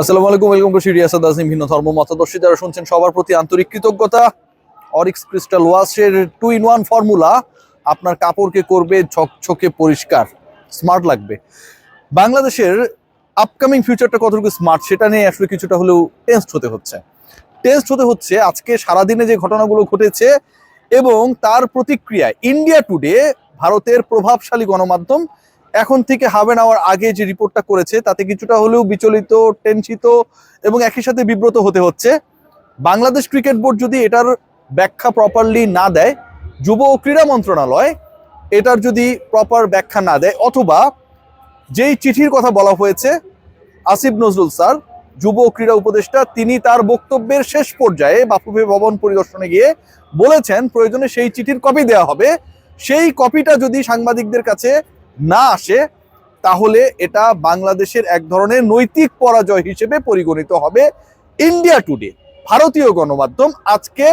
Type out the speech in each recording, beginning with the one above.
আসসালামু আলাইকুম, welcome to serious আদাসিম ভিন্ন ধর্ম মতাদর্শী যারা শুনছেন সবার প্রতি আন্তরিক কৃতজ্ঞতা। অরিক্স ক্রিস্টাল ওয়াশের টু ইন ওয়ান ফর্মুলা আপনার কাপড়কে করবে ঝকঝকে পরিষ্কার, স্মার্ট লাগবে। বাংলাদেশের আপকামিং ফিউচারটা কতটুকু স্মার্ট সেটা নিয়ে আসলে কিছুটা হলেও টেস্ট হতে হচ্ছে। টেস্ট হতে হচ্ছে আজকে সারাদিনে যে ঘটনাগুলো ঘটেছে এবং তার প্রতিক্রিয়ায় ইন্ডিয়া টুডে ভারতের প্রভাবশালী গণমাধ্যম এখন থেকে হাফ অ্যান আওয়ার আগে যে রিপোর্টটা করেছে, তাতে কিছুটা হলেও বিচলিত, টেনশিত এবং একই সাথে বিব্রত হতে হচ্ছে। বাংলাদেশ ক্রিকেট বোর্ড যদি এটার ব্যাখ্যা প্রপারলি না দেয়, যুব ও ক্রীড়া মন্ত্রণালয় এটার যদি প্রপার ব্যাখ্যা না দেয়, অথবা যেই চিঠির কথা বলা হয়েছে, আসিফ নজরুল স্যার, যুব ও ক্রীড়া উপদেষ্টা, তিনি তার বক্তব্যের শেষ পর্যায়ে বাফুফে ভবন পরিদর্শনে গিয়ে বলেছেন, প্রয়োজনে সেই চিঠির কপি দেওয়া হবে। সেই কপিটা যদি সাংবাদিকদের কাছে না আসে, তাহলে এটা বাংলাদেশের এক ধরনের নৈতিক পরাজয় হিসেবে পরিগণিত হবে ইন্ডিয়া টুডে ভারতীয় গণমাধ্যম। আজকে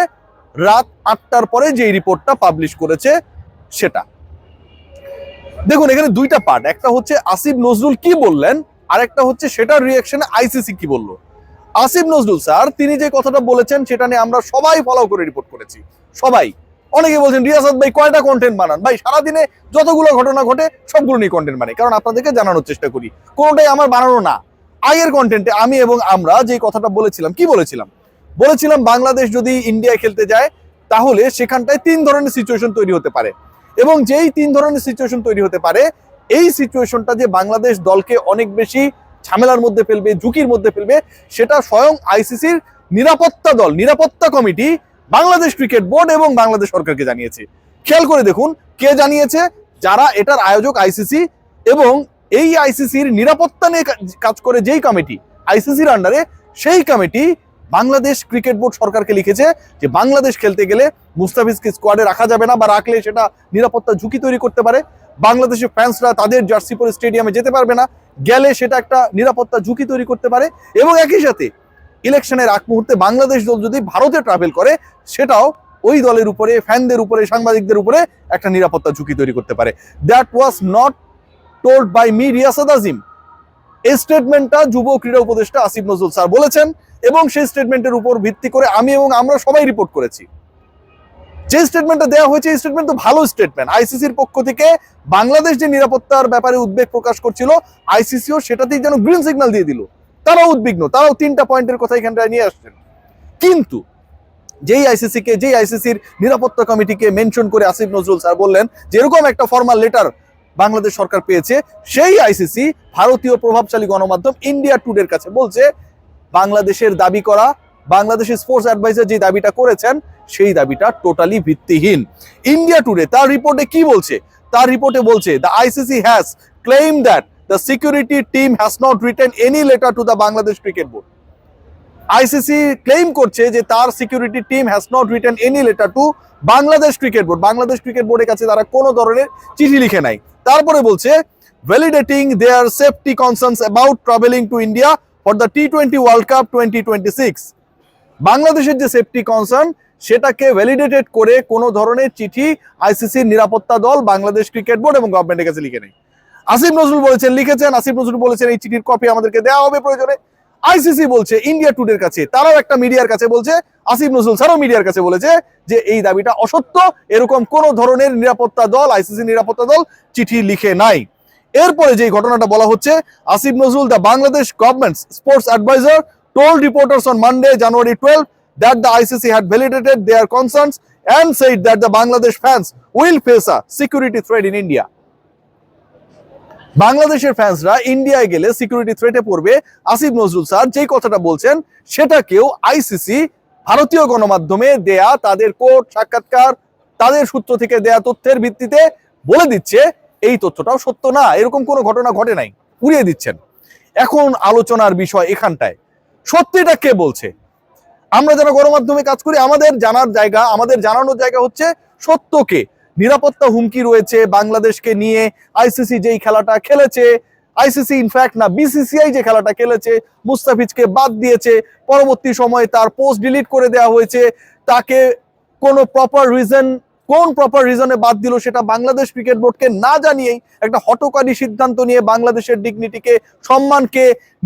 রাত আটটার পরে যে রিপোর্টটা পাবলিশ করেছে, সেটা। দেখুন, এখানে দুইটা পার্ট একটা হচ্ছে আসিফ নজরুল কি বললেন আর একটা হচ্ছে সেটার রিয়াকশনে আইসিসি কি বলল। আসিফ নজরুল স্যার, তিনি যে কথাটা বলেছেন, সেটা নিয়ে আমরা সবাই ফলো করে রিপোর্ট করেছি। সবাই। অনেকে বলছেন রিয়াসাদ ভাই, কয়টা কন্টেন্ট বানান? ভাই, সারাদিনে যতগুলো ঘটনা ঘটে সবগুলো নিয়ে কন্টেন্ট বানাই। কারণ আপনাদেরকে জানানোর চেষ্টা করি, কোনোটাই আমার বানানো না। আগের কন্টেন্টে আমি এবং আমরা যে কথাটা বলেছিলাম, কি বলেছিলাম? বলেছিলাম, বাংলাদেশ যদি ইন্ডিয়া খেলতে যায়, তাহলে সেখানটায় তিন ধরনের সিচুয়েশন তৈরি হতে পারে। এবং যেই তিন ধরনের সিচুয়েশন তৈরি হতে পারে, এই সিচুয়েশনটা যে বাংলাদেশ দলকে অনেক বেশি ঝামেলার মধ্যে ফেলবে, ঝুঁকির মধ্যে ফেলবে, সেটা স্বয়ং আইসিসির নিরাপত্তা দল, নিরাপত্তা কমিটি বাংলাদেশ ক্রিকেট বোর্ড এবং বাংলাদেশ সরকারকে জানিয়েছে। খেয়াল করে দেখুন, কে জানিয়েছে, যারা এটার আয়োজক আইসিসি এবং এই আইসিসির নিরাপত্তা নিয়ে কাজ করে যেই কমিটি আইসিসির আন্ডারে সেই কমিটি বাংলাদেশ ক্রিকেট বোর্ড সরকারকে লিখেছে যে বাংলাদেশ খেলতে গেলে মুস্তাফিজকে স্কোয়াডে রাখা যাবে না বা রাখলে সেটা নিরাপত্তা ঝুঁকি তৈরি করতে পারে। বাংলাদেশের ফ্যান্সরা তাদের জার্সি পরে স্টেডিয়ামে যেতে পারবে না। গেলে সেটা একটা নিরাপত্তা ঝুঁকি তৈরি করতে পারে এবং একই সাথে ইলেকশনের আগ মুহূর্তে বাংলাদেশ দল যদি ভারতে ট্রাভেল করে, সেটাও ওই দলের উপরে ফ্যানদের উপরে, সাংবাদিকদের উপরে একটা নিরাপত্তা ঝুঁকি তৈরি করতে পারে। That was not told by me Riasad Azim এই স্টেটমেন্টটা যুব ক্রীড়া উপদেষ্টা আসিফ নজরুল স্যার বলেছেন এবং সেই স্টেটমেন্টের উপর ভিত্তি করে আমি এবং আমরা সবাই রিপোর্ট করেছি। যে স্টেটমেন্টটা দেওয়া হয়েছে, এই স্টেটমেন্ট তো ভালো স্টেটমেন্ট আইসিসির পক্ষ থেকে বাংলাদেশ যে নিরাপত্তার ব্যাপারে উদ্বেগ প্রকাশ করছিল আইসিসিও সেটাতেই যেন গ্রিন সিগন্যাল দিয়ে দিল। তারাও উদ্বিগ্ন, তারাও তিনটা পয়েন্টের কথা এখানটায় নিয়ে আসছেন কিন্তু যেই আইসিসি কে, যেই আইসিসির নিরাপত্তা কমিটিকে মেনশন করে আসিফ নজরুল স্যার বললেন যে এরকম একটা ফর্মাল লেটার বাংলাদেশ সরকার পেয়েছে, সেই আইসিসি ভারতীয় প্রভাবশালী গণমাধ্যম ইন্ডিয়া টুডের কাছে বলছে, বাংলাদেশের দাবি করা, বাংলাদেশের স্পোর্টস অ্যাডভাইজার যে দাবিটা করেছেন, সেই দাবিটা টোটালি ভিত্তিহীন। ইন্ডিয়া টুডে তার রিপোর্টে কি বলছে? তার রিপোর্টে বলছে the ICC has claim that the security team has not written any letter to the Bangladesh cricket board ICC claim করছে যে তার security team has not written any letter to Bangladesh cricket board Bangladesh cricket বোর্ডের কাছে তারা কোনো ধরনের চিঠি লিখে নাই। তারপরে বলছে validating their safety concerns about travelling to India for the T twenty World Cup twenty twenty six বাংলাদেশের যে সেফটি কনসার্ন সেটাকে ভ্যালিডেটেড করে কোনো ধরনের চিঠি আইসিসির নিরাপত্তা দল বাংলাদেশ ক্রিকেট বোর্ড এবং গভর্নমেন্টের কাছে লিখে নেই। আসিফ নজরুল বলেছেন লিখেছেন আসিফ নজরুল বলেছেন এই চিঠির কপি আমাদেরকে দেওয়া হবে প্রয়োজনে আইসিসি বলছে ইন্ডিয়া টুডের কাছে তারাও একটা মিডিয়ার কাছে বলছে আসিফ নজরুল স্যারও মিডিয়ার কাছে বলেছে যে এই দাবিটা অসত্য এরকম কোন ধরনের নিরাপত্তা দল আইসিসি নিরাপত্তা দল চিঠি লিখে নাই এরপরে যে ঘটনাটা বলা হচ্ছে Asif Nazrul the Bangladesh government sports adviser told reporters on Monday, January 12, that the ICC had validated their concerns and said that the Bangladesh fans will face a security threat in India. বাংলাদেশের ফ্যান্সরা ইন্ডিয়ায় গেলে security থ্রেটে পড়বে Asif Nazrul sir. যেই কথাটা বলছেন, সেটাকেও ICC ভারতীয় গণমাধ্যমে দেয়া, তাদের কোর্ট, সাক্ষাৎকার, তাদের সূত্র থেকে দেয়া তথ্যের ভিত্তিতে বলে দিচ্ছে, এই তথ্যটাও সত্য না। এরকম কোনো ঘটনা ঘটে নাই উড়িয়ে দিচ্ছেন। এখন আলোচনার বিষয় এখানটায়। সত্যিটা কে বলছে? আমরা যারা গণমাধ্যমে কাজ করি, আমাদের জানার জায়গা, আমাদের জানানোর জায়গা হচ্ছে সত্যকে নিরাপত্তা হুমকি রয়েছে বাংলাদেশকে নিয়ে। আইসিসি যেই খেলাটা খেলেছে আইসিসি ইনফ্যাক্ট না বিসিসিআই যে খেলাটা খেলেছে, মুস্তাফিজকে বাদ দিয়েছে। পরবর্তী সময়ে তার পোস্ট ডিলিট করে দেওয়া হয়েছে। তাকে কোনো প্রপার রিজন কোন প্রপার রিজনে বাদ দিল সেটা বাংলাদেশ ক্রিকেট বোর্ডকে না জানিয়েই একটা হটকারী সিদ্ধান্ত নিয়ে বাংলাদেশের ডিগনিটিকে সম্মানকে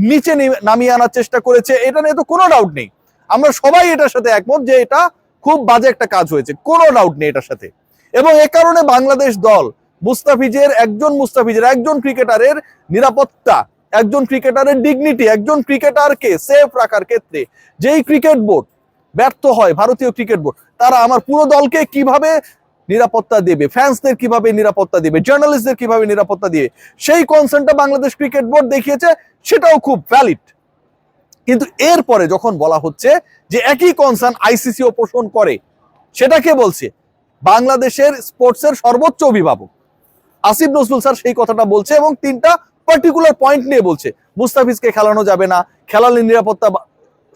নিচে নামিয়ে আনার চেষ্টা করেছে। এটা নিয়ে তো কোনো ডাউট নেই। আমরা সবাই এটার সাথে একমত যে এটা খুব বাজে একটা কাজ হয়েছে। কোনো ডাউট নেই এটার সাথে। এবং এ কারণে বাংলাদেশ দল মুস্তাফিজের, একজন মুস্তাফিজের, একজন ক্রিকেটারের নিরাপত্তা, একজন ক্রিকেটারের ডিগনিটি একজন ক্রিকেটারকে সেফ রাখার ক্ষেত্রে যেই ক্রিকেট বোর্ড ব্যর্থ হয়, ভারতীয় ক্রিকেট বোর্ড তারা আমার পুরো দলকে কীভাবে নিরাপত্তা দেবে ফ্যান্সদের কীভাবে নিরাপত্তা দেবে জার্নালিস্টদের কীভাবে নিরাপত্তা দিবে, সেই কনসার্নটা বাংলাদেশ ক্রিকেট বোর্ড দেখিয়েছে, সেটাও খুব ভ্যালিড কিন্তু এরপরে যখন বলা হচ্ছে যে একই কনসার্ন আইসিসিও পোষণ করে, সেটা কে বলছে? বাংলাদেশের স্পোর্টসের সর্বোচ্চ অভিভাবক। আসিফ নজরুল স্যার সেই কথাটা বলছে এবং তিনটা পার্টিকুলার পয়েন্ট নিয়ে বলছে। মুস্তাফিজকে খেলানো যাবে না, খেলালে নিরাপত্তা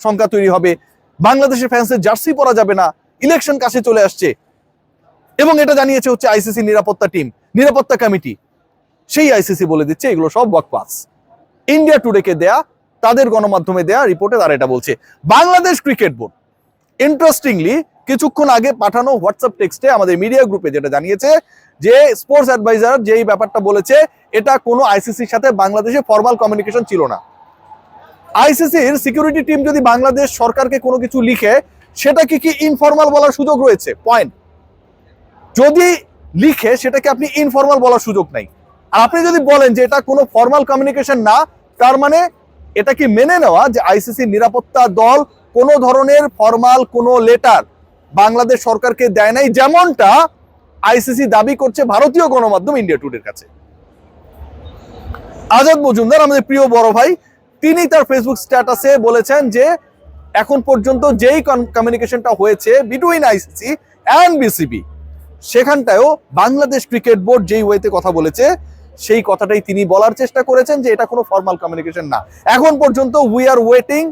সংখ্যা তৈরি হবে, বাংলাদেশের ফ্যান্সের জার্সি পরা যাবে না ইলেকশন কাছে চলে আসছে। এবং এটা জানিয়েছে হচ্ছে আইসিসি নিরাপত্তা টিম নিরাপত্তা কমিটি সেই আইসিসি বলে দিচ্ছে, এগুলো সব ওয়াকপাস ইন্ডিয়া টুডেকে দেয়া, তাদের গণমাধ্যমে দেয়া রিপোর্টে তারা এটা বলছে। বাংলাদেশ ক্রিকেট বোর্ড ইন্টারেস্টিংলি কিছুক্ষণ আগে পাঠানো হোয়াটসঅ্যাপ টেক্সটে আমাদের মিডিয়া গ্রুপে যেটা জানিয়েছে যে স্পোর্টস অ্যাডভাইজার যেই ব্যাপারটা বলেছে, এটা কোনো আইসিসির সাথে বাংলাদেশে ফর্মাল কমিউনিকেশন ছিল না। আইসিসির সিকিউরিটি টিম যদি বাংলাদেশ সরকারকে কোনো কিছু লিখে, সেটাকে কি কি ইনফর্মাল বলার সুযোগ রয়েছে? পয়েন্ট যদি লিখে, সেটাকে আপনি ইনফর্মাল বলার সুযোগ নাই। আর আপনি যদি বলেন যে এটা কোনো ফর্মাল কমিউনিকেশন না, তার মানে এটা কি মেনে নেওয়া যে আইসিসি নিরাপত্তা দল কোনো ধরনের ফর্মাল কোনো লেটার বাংলাদেশ সরকারকে দেয় নাই যেমনটা আইসিসি দাবি করছে ভারতীয় গণমাধ্যম ইন্ডিয়া টুডের কাছে। আজাদ মজুমদার, আমাদের প্রিয় বড় ভাই, তিনি তার ফেসবুক স্ট্যাটাসে বলেছেন যে, এখন পর্যন্ত যেই কমিউনিকেশনটা হয়েছে বিটুইন আইসিসি অ্যান্ড বিসিবি সেখানটায়ও বাংলাদেশ ক্রিকেট বোর্ড যেই ওয়েতে কথা বলেছে, সেই কথাটাই তিনি বলার চেষ্টা করেছেন যে এটা কোনো ফর্মাল কমিউনিকেশন না। এখন পর্যন্ত we are waiting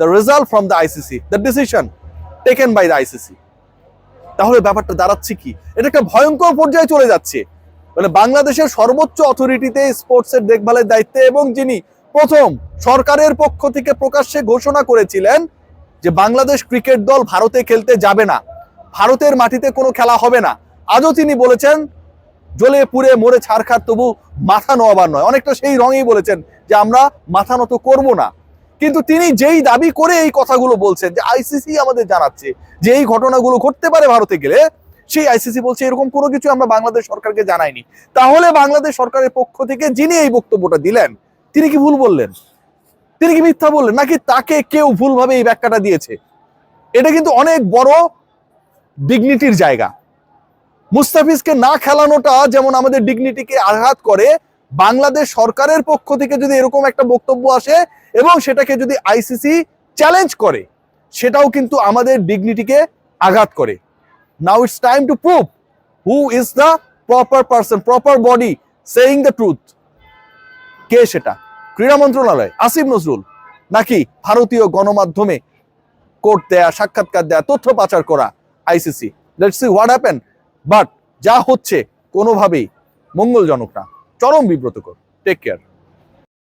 the result from the ICC the decision taken by the ICC তাহলে ব্যাপারটা দাঁড়াচ্ছে কি? এটা একটা ভয়ঙ্কর পর্যায়ে চলে যাচ্ছে। মানে বাংলাদেশের সর্বোচ্চ অথরিটিতে স্পোর্টসের দেখভালের দায়িত্বে এবং যিনি প্রথম সরকারের পক্ষ থেকে প্রকাশ্যে ঘোষণা করেছিলেন যে বাংলাদেশ ক্রিকেট দল ভারতে খেলতে যাবে না। ভারতের মাটিতে কোনো খেলা হবে না। আজও তিনি বলেছেন, জ্বলে পুড়ে মরে ছাড়খার তবু মাথা নোয়াবার নয়। অনেকটা সেই রঙেই বলেছেন যে, আমরা মাথা নত করব না। কিন্তু তিনি যেই দাবি করে এই কথাগুলো বলছেন, যে আইসিসি আমাদের জানাচ্ছে, যে এই ঘটনাগুলো ঘটতে পারে ভারতে গেলে, সেই আইসিসি বলছে এরকম কোনো কিছু আমরা বাংলাদেশ সরকারকে জানাইনি। তাহলে বাংলাদেশ সরকারের পক্ষ থেকে যিনি এই বক্তব্যটা দিলেন, তিনি কি ভুল বললেন? তিনি কি মিথ্যা বললেন? নাকি তাকে কেউ ভুলভাবে এই ব্যাখ্যাটা দিয়েছে? এটা কিন্তু অনেক বড় ডিগনিটির জায়গা। মুস্তাফিজকে না খেলানোটা যেমন আমাদের ডিগনিটিকে আঘাত করে বাংলাদেশ সরকারের পক্ষ থেকে যদি এরকম একটা বক্তব্য আসে এবং সেটাকে যদি আইসিসি চ্যালেঞ্জ করে, সেটাও কিন্তু আমাদের ডিগনিটিকে আঘাত করে। Now it's time to prove who is the proper person proper body saying the truth কে সেটা? ক্রীড়া মন্ত্রণালয়। আসিফ নজরুল, নাকি ভারতীয় গণমাধ্যমে কোর্ট দেয়া, সাক্ষাৎকার দেয়া, তথ্য পাচার করা ICC? Let's see what happen but যা হচ্ছে কোনোভাবেই মঙ্গলজনক না। চরম বিব্রতকর। Take care